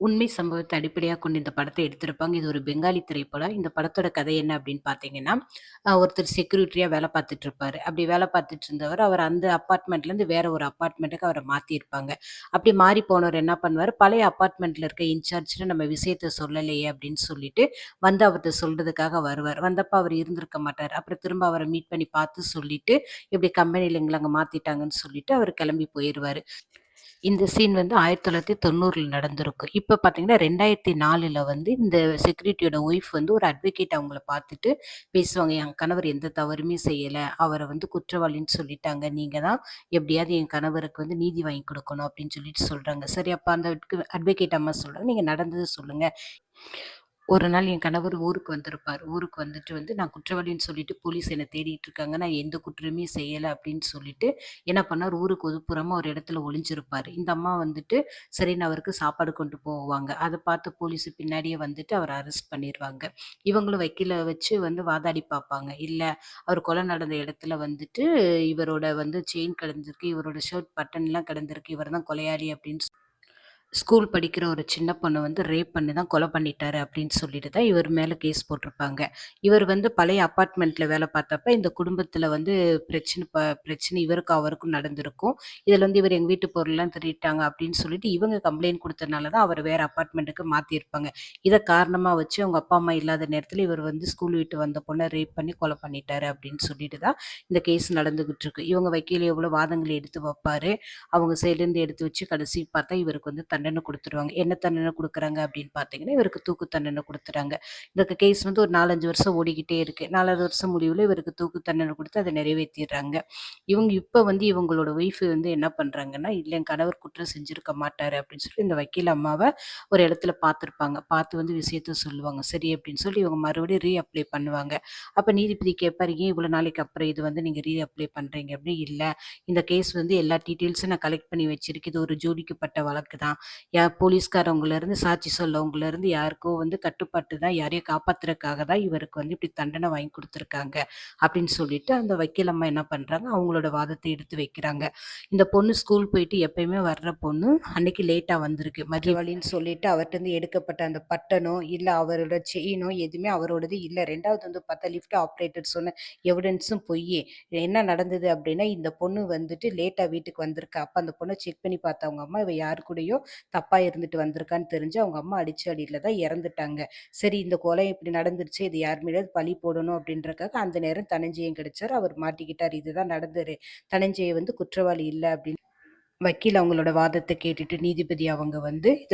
உண்மை சம்பவத்தை அடிப்படையாக கொண்டு இந்த படத்தை எடுத்திருப்பாங்க. இது ஒரு பெங்காலி திரைப்படம். இந்த படத்தோட கதை என்ன அப்படின்னு பார்த்தீங்கன்னா, ஒருத்தர் செக்யூரிட்டியாக வேலை பார்த்துட்டு இருப்பாரு. அப்படி வேலை பார்த்துட்டு இருந்தவர், அவர் அந்த அப்பார்ட்மெண்ட்லேருந்து வேற ஒரு அப்பார்ட்மெண்ட்டுக்கு அவரை மாற்றியிருப்பாங்க அப்படி மாறி போனவர் என்ன பண்ணுவார் பழைய அப்பார்ட்மெண்ட்டில் இருக்க இன்சார்ஜில் நம்ம விஷயத்த சொல்லலையே அப்படின்னு சொல்லிட்டு, வந்து அவர்கிட்ட சொல்றதுக்காக வருவார். வந்தப்போ அவர் இருந்திருக்க மாட்டார் அப்புறம் திரும்ப அவரை மீட் பண்ணி பார்த்து சொல்லிட்டு, இப்படி கம்பெனியில் எங்களை அங்கே மாற்றிட்டாங்கன்னு சொல்லிட்டு, அவர் கிளம்பி போயிடுவார் இந்த சீன் வந்து 1990ல நடந்திருக்கும். இப்போ பார்த்தீங்கன்னா, 2004ல வந்து இந்த செக்யூரிட்டியோட ஒய்ஃப் வந்து ஒரு அட்வொகேட் அவங்கள பார்த்துட்டு பேசுவாங்க. "என் கணவர் எந்த தவறுமே செய்யலை அவரை வந்து குற்றவாளின்னு சொல்லிட்டாங்க. நீங்கள் தான் எப்படியாவது என் கணவருக்கு வந்து நீதி வாங்கி கொடுக்கணும் அப்படின்னு சொல்லிட்டு சொல்கிறாங்க சரி அப்போ அந்த அட்வொகேட் அம்மா சொல்கிறாங்க நீங்கள் நடந்தது சொல்லுங்கள் ஒரு நாள் என் கணவர் ஊருக்கு வந்திருப்பார். ஊருக்கு வந்துட்டு வந்து, "நான் குற்றவாளின்னு சொல்லிட்டு போலீஸ் என்னை தேடிட்டு இருக்காங்க. நான் எந்த குற்றமே செய்யலை அப்படின்னு சொல்லிட்டு என்ன பண்ணாரு, ஊருக்கு ஒதுப்புறமா ஒரு இடத்துல ஒளிஞ்சிருப்பாரு. இந்த அம்மா வந்துட்டு சரின்னு அவருக்கு சாப்பாடு கொண்டு போவாங்க. அதை பார்த்து போலீஸ் பின்னாடியே வந்துட்டு அவர் அரெஸ்ட் பண்ணிடுவாங்க இவங்களும் வக்கீல வச்சு வந்து வாதாடி பார்ப்பாங்க. இல்லை அவர் கொலை நடந்த இடத்துல வந்துட்டு இவரோட வந்து செயின் கிடந்திருக்கு, இவரோட ஷர்ட் பட்டன்லாம் கிடந்திருக்கு. இவர் தான் கொலையாளி அப்படின்னு ஸ்கூல் படிக்கிற ஒரு சின்ன பொண்ணு வந்து ரேப் பண்ணி தான் கொலை பண்ணிட்டாரு அப்படின்னு சொல்லிட்டு தான் இவர் மேலே கேஸ் போட்டிருப்பாங்க. இவர் வந்து பழைய அப்பார்ட்மெண்ட்டில் வேலை பார்த்தப்ப இந்த குடும்பத்தில் வந்து பிரச்சனை ப பிரச்சனை இவருக்கும் அவருக்கும் நடந்திருக்கும். இதில் வந்து இவர் எங்கள் வீட்டு பொருள்லாம் திருட்டாங்க அப்படின்னு சொல்லிட்டு இவங்க கம்ப்ளைண்ட் கொடுத்தனால தான் அவர் வேறு அப்பார்ட்மெண்ட்டுக்கு மாற்றியிருப்பாங்க இதை காரணமாக வச்சு அவங்க அப்பா, அம்மா இல்லாத நேரத்தில் இவர் வந்து ஸ்கூல் விட்டு வந்த பொண்ணை ரேப் பண்ணி கொலை பண்ணிட்டாரு அப்படின்னு சொல்லிட்டு தான் இந்த கேஸ் நடந்துகிட்டு இருக்கு. இவங்க வக்கீல் எவ்வளோ வாதங்களை எடுத்து வைப்பாரு அவங்க சைட்லேருந்து எடுத்து வச்சு கடைசி பார்த்தா இவருக்கு வந்து தண்டனை கொடுத்துருவாங்க என்ன தண்டனை கொடுக்குறாங்க அப்படின்னு பார்த்தீங்கன்னா, இவருக்கு தூக்கு தண்டனை கொடுத்துறாங்க இந்த கேஸ் வந்து ஒரு 4, 5 வருஷம் ஓடிக்கிட்டே இருக்கு. 4வது வருஷம் முடிவில் இவருக்கு தூக்கு தண்டனை கொடுத்து அதை நிறைவேற்றிடுறாங்க இவங்க இப்போ வந்து இவங்களோட ஒய்ஃப் வந்து என்ன பண்ணுறாங்கன்னா இல்லை என் கணவர் குற்றம் செஞ்சுருக்க மாட்டார் அப்படின்னு சொல்லி இந்த வக்கீல் அம்மாவை ஒரு இடத்துல பார்த்துருப்பாங்க. பார்த்து வந்து விஷயத்த சொல்லுவாங்க. சரி அப்படின்னு சொல்லி இவங்க மறுபடியும் ரீ அப்ளை பண்ணுவாங்க. அப்போ நீதிபதி கேட்பாரு, "ஏன் இவ்வளோ நாளைக்கு அப்புறம் இது வந்து நீங்கள் ரீ அப்ளை அப்படின்னு. இல்லை இந்த கேஸ் வந்து எல்லா டீட்டெயில்ஸும் நான் கலெக்ட் பண்ணி வச்சிருக்கேன். இது ஒரு ஜோடிக்கப்பட்ட வழக்கு தான். யா போலீஸ்காரவங்கலேருந்து சாட்சி சொல்லவங்கலேருந்து யாருக்கோ வந்து கட்டுப்பட்டு தான் யாரையும் காப்பாத்துறதுக்காக தான் இவருக்கு வந்து இப்படி தண்டனை வாங்கி கொடுத்துருக்காங்க அப்படின்னு சொல்லிட்டு அந்த வக்கீல் அம்மா என்ன பண்ணுறாங்க அவங்களோட வாதத்தை எடுத்து வைக்கிறாங்க. இந்த பொண்ணு ஸ்கூல் போயிட்டு எப்பயுமே வர்ற பொண்ணு, அன்னைக்கு லேட்டாக வந்திருக்கு. மதியவழின்னு சொல்லிட்டு அவர்கிட்ட எடுக்கப்பட்ட அந்த பட்டனோ, இல்லை அவரோட செயினோ எதுவுமே அவரோடது இல்லை ரெண்டாவது வந்து பார்த்தா லிஃப்ட் ஆப்ரேட்டர் சொன்ன எவிடன்ஸும் பொய் என்ன நடந்தது அப்படின்னா, இந்த பொண்ணு வந்துட்டு லேட்டாக வீட்டுக்கு வந்திருக்கா. அப்போ அந்த பொண்ணை செக் பண்ணி பார்த்தவங்க அம்மா, இவ யாரு கூடயோ தப்பா இருந்துட்டு வந்திருக்கான்னு தெரிஞ்சு அவங்க அம்மா அடிச்சு அடியில தான் இறந்துட்டாங்க. சரி இந்த கொலை இப்படி நடந்துருச்சு. இது யார் மேலயாவது பழி போடணும் அப்படின்றதுக்காக அந்த நேரம் தனஞ்சயம் கிடைச்சாரு. அவர் மாட்டிக்கிட்டார் இதுதான் நடந்தது. தனஞ்செய் வந்து குற்றவாளி இல்லை அப்படின்னு வக்கீல் அவங்களோட வாதத்தை கேட்டுட்டு நீதிபதி அவங்க வந்து, "இதுல